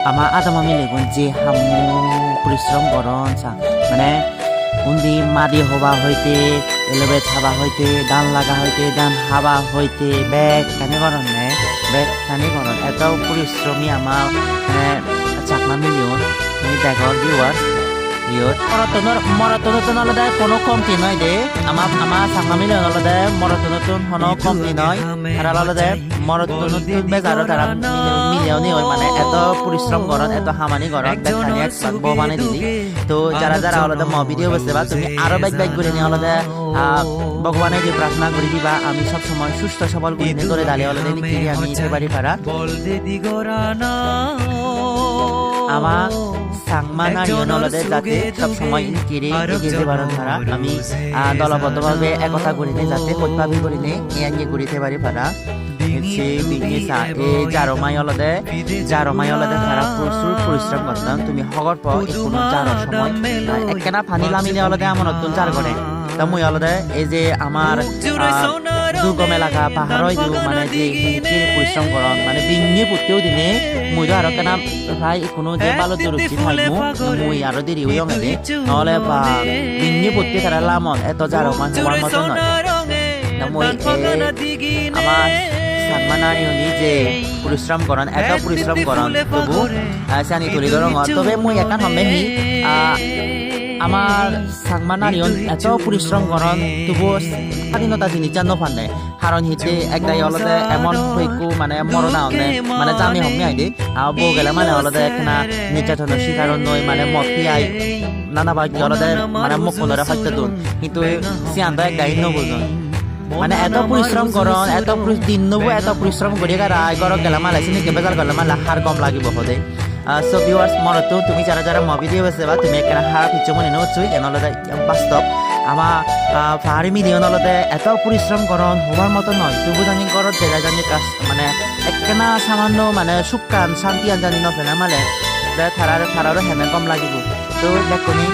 আমার আদামা মিলেগুন যে হামু পরিশ্রম করন মানে উন্দি মাদি হবা হইতে এলোবে ছাবা হইতে ডান লাগা হইতে ডান হাবা হইতে ব্যাগ কানে করন নে ব্যাগ কানে করন এত পরিশ্রমী আমার মানে চাকমা মিলিয়ন দেখর ভিউয়ার্স ইয়ত মরতনৰ মৰতনতন অলদে কোনো কমতি নয় দে। আমাৰ আমাৰ মিলিয়ন অলদে মৰতনতন হনো কমতি নয় তারা অলদে মরতনতন বেজারো তারা মিলিয়নই হয় মানে এত পরিশ্রম করন এত হামানি করন দেখানি একবার বউ মানে দিলি তো যারা যারা অলদে ম ভিডিও বসতে বা তুমি আরও বাইক বাইক করে নিয়ে অলদে ভগবানে যে প্রার্থনা করি দিবা আমি সব সময় সুস্থ সবল করে নিয়ে করে দালে অলদে নিকি আমি একেবারে পারা আমার সাংমা নারীয় অলদে যাতে সব সময় কিরে এগিয়ে যে পারেন তারা। আমি দলবদ্ধভাবে একতা করি নে যাতে সৎভাবে করি নে ইয়াঙ্গি করিতে পারি পারা সে এ জারমাই অলদে জারমাই অলদে তারা প্রচুর পরিশ্রম করতাম তুমি হগর প কোনো জারো অলদে আমার নতুন জার করে তা মুই অলদে এই যে আমার দুর্গম এলাকা পাহাড় দু মানে যে পরিশ্রম করন মানে বিঙে পুতেও দিনে মুই তো আরও কেনা প্রায় কোনো যে ভালো দূরত্ব হয় মু মুই আরও দেরি হইও গেলে নহলে বা বিঙে পুতে তারা লামন এত জারো মান হওয়ার মতো নয় না মই আমার সাংমানারি উনি যে পরিশ্রম করেন এত পরিশ্রম করেন তবু সানি তুলি ধরং তবে মই একান হমে হি আহ, আমার সাংমানারিয়ন এত পরিশ্রম করেন তবু স্বাধীনতা জিনিস জানো ফানে কারণ হিতে একদাই অলদে এমন হইকু মানে মরনা হনে মানে জামি হমে আইদে আর বউ গেলে মানে অলদে একখানা নির্যাতনের শিকার নই মানে মফি আই। নানা বাকি অলদে মানে মুখ কোনরে হত্যা দুন কিন্তু সিয়ান্ত একদাই নবুজন মানে এত পরিশ্রম করন এত দিন নবু এত পরিশ্রম করি কার আয় গর গেলা মালা চিনি কে বেজাল গেলে মালা হার কম লাগিব হদে সো ভিউয়ার্স মনত, তুমি যারা যারা মবি দিয়ে বসে বা তুমি এখানে হার পিছু মনে নচুই এনলদে বাস্তব আমার পাহাড়ি দিয়ে নলদে এত পরিশ্রম করন হবার মতো নয় তবু জানি করত জেলা জানি কাজ মানে একখানা সামান্য মানে সুকান শান্তি আনজানি নফেনা মালে দে থারার থারারও হেমে কম লাগিব। তো, দেখনি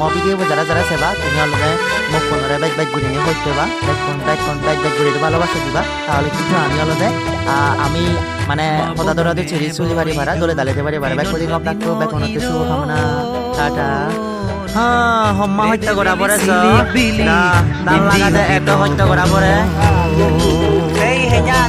মবি দিয়ে যারা যারা সেবা তুমি অলদে মোক ফোনরে বাইক বাইক ঘুরে নিয়ে হইতে বা, bike phone bike phone, bike bike ঘুরে ভালোবাসা দিবা, তাহলে কিন্তু আমি অলদে আমি মানে সদা দরাতে ছেড়ে চলি পারি পারা দলে দালিতে পারি বাইক কদিন আপনার তো, বাইক হতে শুভকামনা টাটা। হ্যাঁ হম্মা হত্যা করা পরে দাম লাগাতে এত হত্যা করা পরে এই হেঞ্জান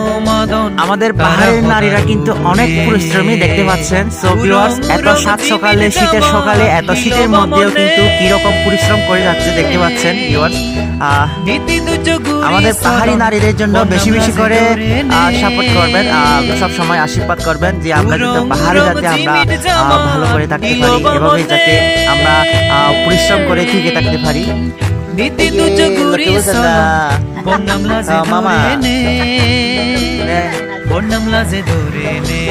আমাদের পাহাড়ের নারীরা কিন্তু অনেক পরিশ্রমী দেখতে পাচ্ছেন। সো ভিউয়ার্স এত সাত সকালে শীতের সকালে এত শীতের মধ্যেও কিন্তু কীরকম পরিশ্রম করে যাচ্ছে দেখতে পাচ্ছেন ভিউয়ার্স আমাদের পাহাড়ি নারীদের জন্য বেশি বেশি করে সাপোর্ট করবেন সব সময় আশীর্বাদ করবেন যে আমরা কিন্তু পাহাড়ে যাতে আমরা ভালো করে থাকতে পারি এভাবে যাতে আমরা পরিশ্রম করে থেকে থাকতে পারি। নীতি দুযোগ লক্ষ্মী বসন্ত। বন্নাম লাজে আহ, মামা। ধরে নে নে। বন্নাম ধরে নে